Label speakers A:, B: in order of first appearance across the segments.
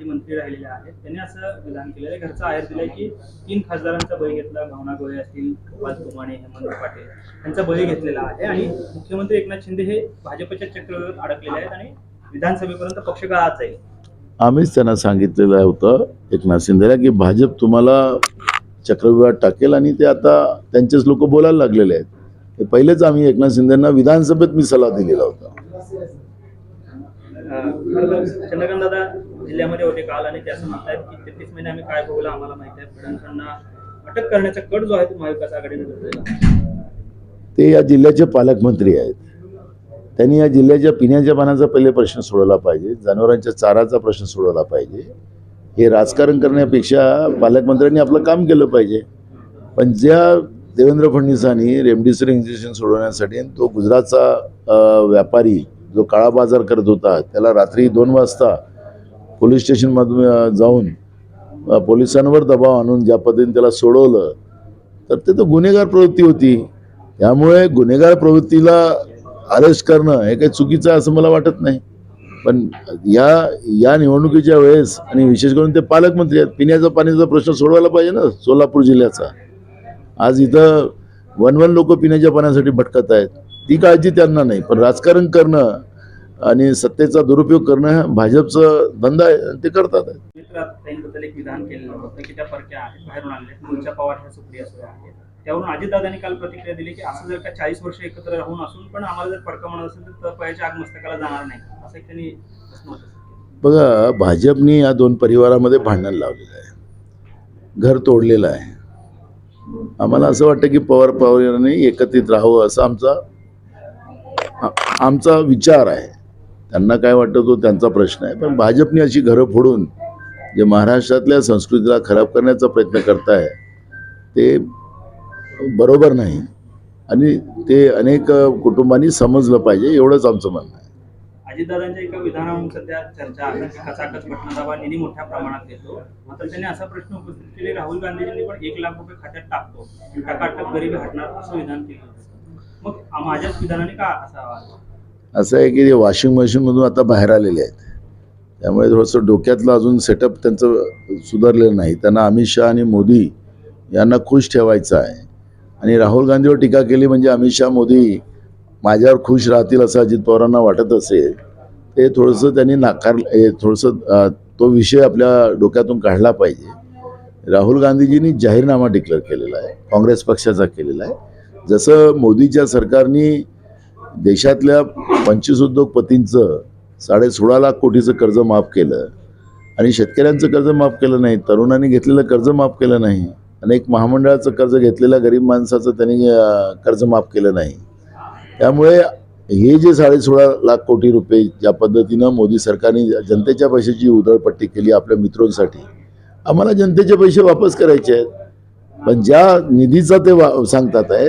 A: माजी मंत्री राहिलेले आहेत. त्यांनी असं विधान केलेलं आहे. घरचा आहेर दिलाय की तीन खासदारांचा बळी घेतला. भावना गोळे असतील गोपाल तुमाणे हेमंत पाटील यांचा बळी घेतलेला आहे. आणि मुख्यमंत्री एकनाथ शिंदे हे भाजपच्या चक्रव्यूहात अडकलेले आहेत आणि विधानसभेपर्यंत पक्ष काळात जाईल.
B: आम्हीच त्यांना सांगितलेलं होतं एकनाथ शिंदेला की भाजप तुम्हाला चक्रव्यूहात टाकेल आणि ते आता त्यांचेच लोक बोलायला लागलेले आहेत. हे पहिलेच आम्ही एकनाथ शिंदेना विधानसभेत मी सल्ला दिलेला होता.
A: चंद्रकांत दादा जिल्ह्यामध्ये होते काल आणि ते असं म्हणतात की तेहतीस महिने आम्ही काय बघूला आम्हाला माहीत आहे. फडणवीसांना अटक करण्याचा कट जो आहे तो महाविकास आघाडीने घेतलेला
B: ते या जिल्ह्याचे पालकमंत्री आहेत. त्यांनी या जिल्ह्याच्या पिण्याच्या पाण्याचा पहिले प्रश्न सोडवला पाहिजे. जनावरांच्या चाराचा प्रश्न सोडवला पाहिजे. हे राजकारण करण्यापेक्षा पालकमंत्र्यांनी आपलं काम केलं पाहिजे. पण ज्या देवेंद्र फडणवीसांनी रेमडेसिवीर इंजेक्शन सोडवण्यासाठी तो गुजरातचा व्यापारी जो काळा बाजार करत होता त्याला रात्री दोन वाजता पोलीस स्टेशनमधून जाऊन पोलिसांवर दबाव आणून ज्या पद्धतीने त्याला सोडवलं तर ते तर गुन्हेगार प्रवृत्ती होती. त्यामुळे गुन्हेगार प्रवृत्तीला अरेस्ट करणं हे काही चुकीचं असं मला वाटत नाही. पण या या निवडणुकीच्या वेळेस आणि विशेष करून ते पालकमंत्री आहेत पिण्याचा पाण्याचा प्रश्न सोडवायला पाहिजे ना सोलापूर जिल्ह्याचा. आज इथं वन वन लोक पिण्याच्या पाण्यासाठी भटकत आहेत. ती काळजी त्यांना नाही पण राजकारण करणं आणि सत्तेचा दुरुपयोग करणं हा भाजपचं धंदा आहे ते करतात.
A: त्यावरून अजितदादांनी काल प्रतिक्रिया दिली की असं जर का चाळीस वर्ष एकत्र राहून असून पण आम्हाला जर फडका म्हणत असेल तर तळपायाच्या आग मस्तकाला जाणार नाही. असं त्यांनी
B: बघा भाजपनी या दोन परिवारामध्ये भांडण लावलेलं आहे. घर तोडलेलं आहे. आम्हाला असं वाटतं की पवार पवारांनी एकत्रित राहावं असा आमचा आमचा विचार आहे. त्यांना काय वाटतं तो त्यांचा प्रश्न आहे. पण भाजपने अशी घरं फोडून जे महाराष्ट्रातल्या संस्कृतीला खराब करण्याचा प्रयत्न करताय ते बरोबर नाही. आणि ते अनेक कुटुंबांनी समजलं पाहिजे एवढंच आमचं म्हणणं आहे.
A: अजितदादांच्या एका विधानावरून सध्या चर्चा आहे की कचाकच घटनादाबा निधी मोठ्या प्रमाणात देतो मात्र त्यांनी असा प्रश्न उपस्थित केले राहुल गांधीजींनी पण एक लाख रुपये खात्यात टाकतो. टाकाटक गरिबी हटणार असं विधान केलं मग माझ्याच विधानाने का असा
B: असं आहे की ते वॉशिंग मशीनमधून आता बाहेर आलेले आहेत. त्यामुळे थोडंसं डोक्यातलं अजून सेटअप त्यांचं सुधारलेलं नाही. त्यांना अमित शहा आणि मोदी यांना खुश ठेवायचं आहे. आणि राहुल गांधीवर टीका केली म्हणजे अमित शहा मोदी माझ्यावर खुश राहतील असं अजित पवारांना वाटत असेल ते थोडंसं त्यांनी नाकार थोडंसं तो विषय आपल्या डोक्यातून काढला पाहिजे. राहुल गांधीजींनी जाहीरनामा डिक्लेअर केलेला आहे. काँग्रेस पक्षाचा केलेला आहे. जसं मोदीच्या सरकारनी देशातल्या पंचवीस उद्योगपतींचं साडे सोळा लाख कोटीचं कर्ज माफ केलं आणि शेतकऱ्यांचं कर्ज माफ केलं नाही तरुणांनी घेतलेलं कर्ज माफ केलं नाही अनेक महामंडळाचं कर्ज घेतलेल्या गरीब माणसाचं त्यांनी कर्ज माफ केलं नाही. त्यामुळे हे जे साडे सोळा लाख कोटी रुपये ज्या पद्धतीनं मोदी सरकारने जनतेच्या पैशाची उधळपट्टी केली आपल्या मित्रांसाठी आम्हाला जनतेचे पैसे वापस करायचे आहेत. पण ज्या निधीचा ते वा सांगतात आहे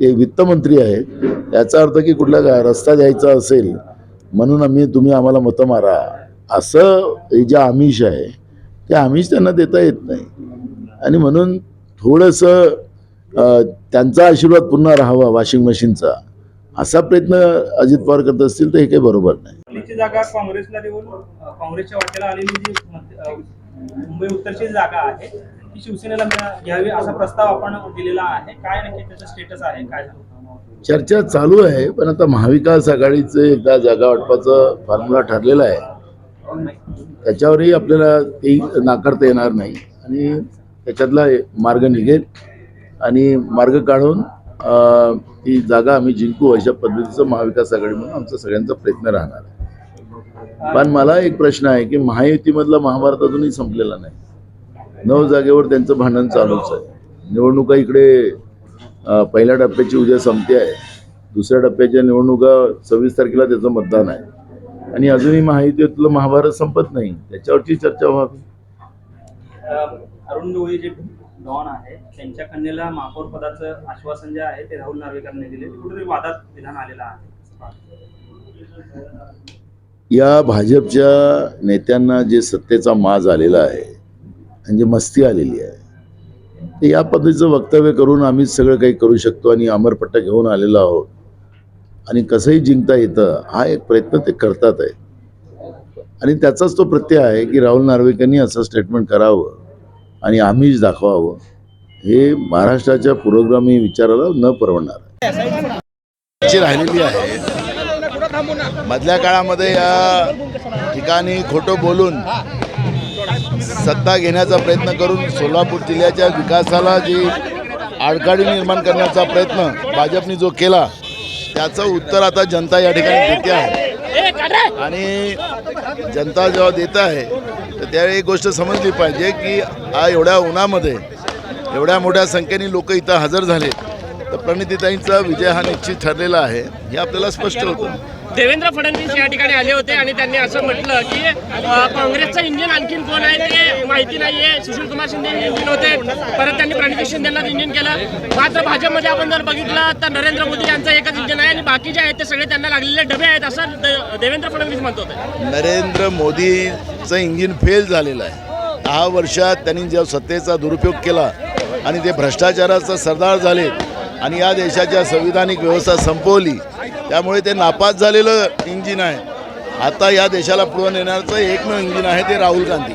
B: ते वित्तमंत्री आहेत याचा अर्थ की कुठला काय रस्ता द्यायचा असेल म्हणून आम्ही तुम्ही आम्हाला मतं मारा. असं हे जे आमिष आहे ते आमिष त्यांना देता येत नाही. आणि म्हणून थोडंसं त्यांचा आशीर्वाद पुन्हा राहावा वॉशिंग मशीनचा. असा प्रयत्न अजित पवार करत असतील तर हे काही बरोबर नाही.
A: जागा काँग्रेसला देऊन काँग्रेसच्या वाट्याला आलेली जी मुंबई उत्तरची जागा आहे की शिवसेनेला घ्यावी असा प्रस्ताव आपण दिलेला आहे. काय नक्की त्याचा स्टेटस आहे काय
B: चर्चा चालू आहे पण आता महाविकास आघाडीचं एकदा जागा वाटपाचं फॉर्म्युला ठरलेला आहे. त्याच्यावरही आपल्याला ते नाकारता येणार नाही. आणि त्याच्यातला मार्ग निघेल आणि मार्ग काढून ती जागा आम्ही जिंकू अशा पद्धतीचं महाविकास आघाडी म्हणून आमचा सगळ्यांचा प्रयत्न राहणार आहे. पण मला एक प्रश्न आहे की महायुतीमधला महाभारत अजूनही संपलेला नाही. नऊ जागेवर त्यांचं भांडण चालूच आहे. निवडणुका इकडे पहिल्या टप्प्याची उद्या संपते आहे. दुसऱ्या टप्प्याच्या निवडणुका सव्वीस तारखेला त्याचं मतदान आहे. आणि अजूनही महायुतीतलं महाभारत संपत नाही. त्याच्यावरची चर्चा व्हावी.
A: अरुण गवळी जे डॉन आहे त्यांच्या कन्येला महापौर पदाचं आश्वासन जे आहे ते राहुल नार्वेकरांनी दिले. कुठेतरी वादात विधान आलेलं आहे.
B: या भाजपच्या नेत्यांना जे सत्तेचा माज आलेला आहे म्हणजे मस्ती आलेली आहे. या पद्धतीचं वक्तव्य करून आम्हीच सगळं काही करू शकतो आणि अमरपट्टा घेऊन आलेलो आहोत. आणि कसंही जिंकता येतं हा एक प्रयत्न ते करतात आहे आणि त्याचाच तो प्रत्यय आहे की राहुल नार्वेकरांनी असं स्टेटमेंट करावं आणि आम्हीच दाखवावं. हे महाराष्ट्राच्या पुरोगामी विचाराला न परवडणार. राहिलेली आहे. मधल्या काळामध्ये या ठिकाणी खोटं बोलून सत्ता घेण्याचा प्रयत्न करून सोलापूर जिल्ह्याच्या विकासाला जी आडकाडी निर्माण करण्याचा प्रयत्न भाजपने जो केला त्याचं उत्तर आता जनता या ठिकाणी देते आहे. आणि जनता जेव्हा देत आहे तर त्यावेळी एक गोष्ट समजली पाहिजे की हा एवढ्या उन्हामध्ये एवढ्या मोठ्या संख्येने लोक इथं हजर झाले तर प्रणितीताईंचा विजय हा निश्चित ठरलेला आहे हे आपल्याला स्पष्ट होतं.
C: देवेंद्र फडणवीस या ठिकाणी आले होते आणि त्यांनी असं म्हटलं की काँग्रेसचं इंजिन आणखीन कोण आहे ते माहिती नाहीये. सुशील कुमार शिंदे इंजिन होते. परत त्यांनी प्रणिती शिंदेला इंजिन केलं. मात्र भाजपमध्ये आपण जर बघितलं तर नरेंद्र मोदी यांचं एकच इंजिन आहे आणि बाकी जे आहेत ते सगळे त्यांना लागलेले डबे आहेत असं देवेंद्र फडणवीस म्हणत होते.
B: नरेंद्र मोदीचं इंजिन फेल झालेलं आहे. दहा वर्षात त्यांनी जेव्हा सत्तेचा दुरुपयोग केला आणि ते भ्रष्टाचाराचा सरदार झाले आणि या देशाच्या संविधानिक व्यवस्था संपवली त्यामुळे ते नापास झालेलं इंजिन आहे. आता या देशाला पुढे नेण्याचं एकमेव इंजिन आहे ते राहुल गांधी.